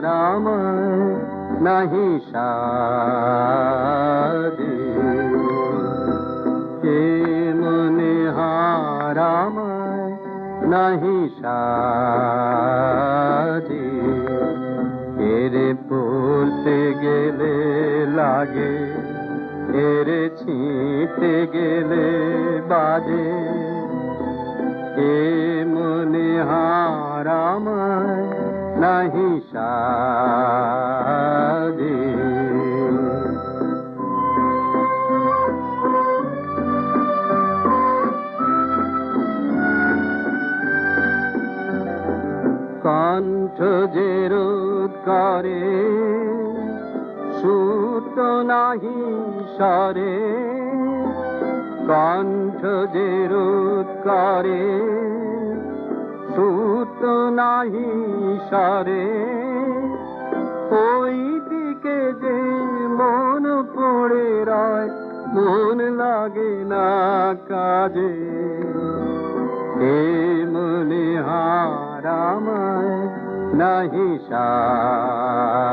হারামায় নাহি সাদে। কে মনে হারামায় নাহি সাদে? এরে বলতে গেলে লাগে, এরে ছিঁতে গেলে বাজে। কে মনে হারামায় নাহি সাদে কণ্ঠ যে রোধ করে সুত নাহি সরে। কণ্ঠ যে রোধ করে সুত নাহি সারে। ওই দিকে যে মন পড়ে রয়, মন লাগে না কাজে। হে মনে হারামায় নাহি সাজে